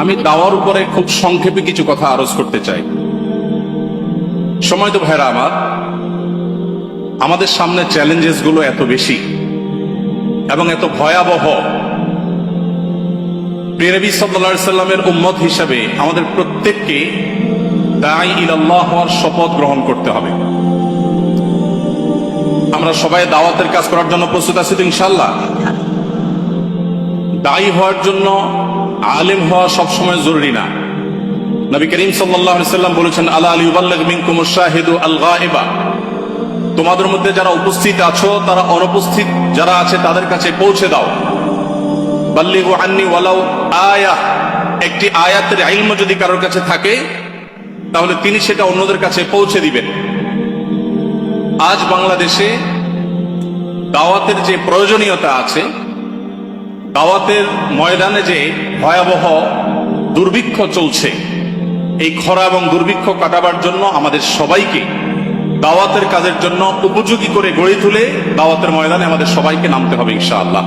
আমি দাওয়ার উপরে খুব সংক্ষেপে কিছু কথা আরজ করতে চাই। সময় তো ভাইরা আমার। আমাদের সামনে চ্যালেঞ্জেসগুলো এত বেশি এবং এত ভয়াবহ। সাল্লা সাল্লামের উম্মত হিসাবে আমাদের প্রত্যেককে দাই ইলাল্লাহ হওয়ার শপথ গ্রহণ করতে হবে। আমরা সবাই দাওয়াতের কাজ করার জন্য প্রস্তুত আছি তো ইনশাল্লাহ দায়ী হওয়ার জন্য আলেম হওয়া সবসময় জরুরি না। নবী করিম সাল্লাম বলেছেন, আলা আলী মিনকুম শাহিদু আল গায়বা তোমাদের মধ্যে যারা উপস্থিত আছো, তারা অনুপস্থিত যারা আছে, তাদের কাছে পৌঁছে দাও। বাল্লিগু আন্নি ওয়ালাউ আয়া। একটি আয়াতের ইলম যদি কারোর কাছে থাকে, তাহলে তিনি সেটা অন্যদের কাছে পৌঁছে দিবেন। আজ বাংলাদেশে দাওয়াতের যে প্রয়োজনীয়তা আছে দাওয়াতের ময়দানে যে ভয়াবহ দুর্ভিক্ষ চলছে, এই খরা এবং দুর্ভিক্ষ কাটাবার জন্য আমাদের সবাইকে দাওয়াতের কাজের জন্য উপযোগী করে গড়ে তুলে দাওয়াতের ময়দানে আমাদের সবাইকে নামতে হবে ইনশাআল্লাহ।